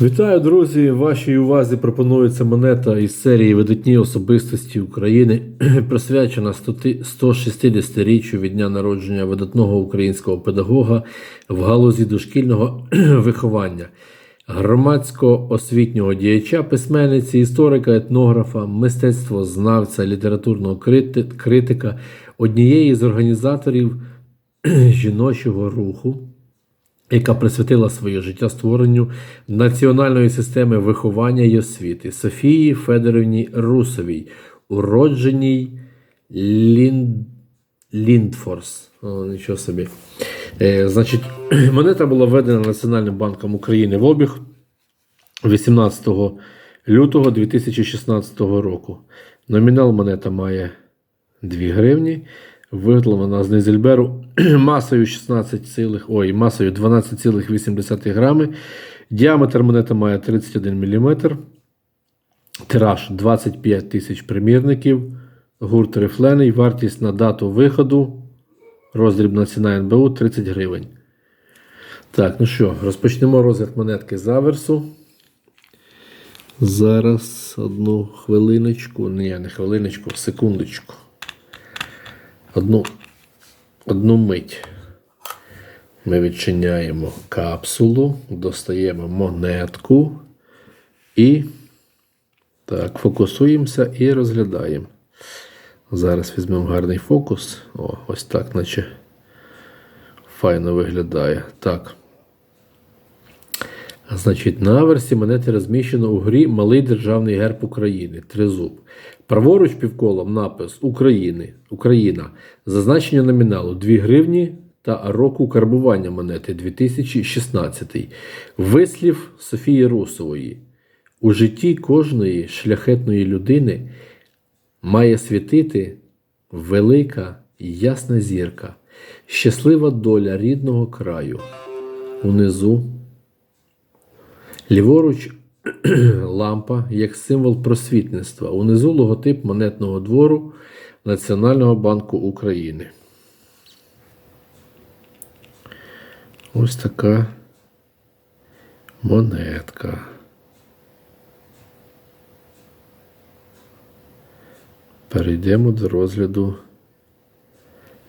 Вітаю, друзі! Вашій увазі пропонується монета із серії Видатні особистості України, присвячена 160-річчю від дня народження видатного українського педагога в галузі дошкільного виховання, громадського освітнього діяча, письменниці, історика, етнографа, мистецтвознавця, літературного критика, однієї з організаторів жіночого руху яка присвятила своє життя створенню національної системи виховання і освіти Софії Федорівні Русовій, уродженій Лін... Ліндфорс. О, нічого собі. Е, значить, монета була введена Національним банком України в обіг 18 лютого 2016 року. Номінал монета має 2 гривні. Виготовлена з Низельберу масою 16, цілих- ой, масою 12,8 грами. Діаметр монета має 31 мм. Тираж 25 тисяч примірників. Гурт рифлений. Вартість на дату виходу. Роздрібна ціна НБУ 30 гривень. Так, ну що, розпочнемо розгляд монетки з аверсу. Зараз одну хвилиночку. Ні, не хвилиночку, секундочку. Одну, одну мить. Ми відчиняємо капсулу, достаємо монетку і так, фокусуємося і розглядаємо. Зараз візьмемо гарний фокус. О, ось так, наче файно виглядає. Так. Значить, на аверсі монети розміщено у грі Малий Державний герб України. Тризуб. Праворуч півколом напис України. Україна. Зазначення номіналу 2 гривні та року карбування монети 2016. Вислів Софії Русової. У житті кожної шляхетної людини має світити велика ясна зірка, щаслива доля рідного краю. Унизу Ліворуч лампа як символ просвітництва. Унизу логотип монетного двору Національного банку України. Ось така монетка. Перейдемо до розгляду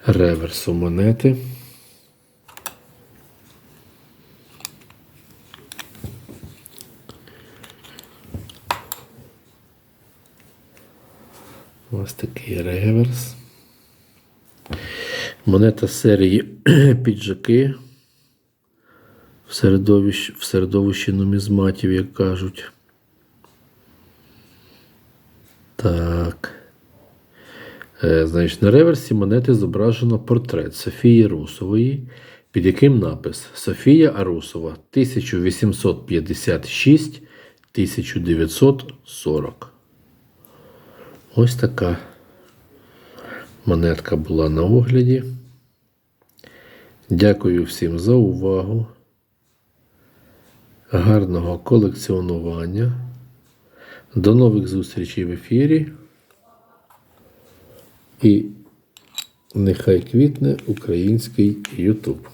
реверсу монети. Ось такий реверс. Монета серії піджаки. В середовищі, в середовищі нумізматів, як кажуть. Так. Е, значить, на реверсі монети зображено портрет Софії Русової, під яким напис Софія Арусова 1856-1940. Ось така монетка була на огляді. Дякую всім за увагу. Гарного колекціонування. До нових зустрічей в ефірі. І нехай квітне український YouTube.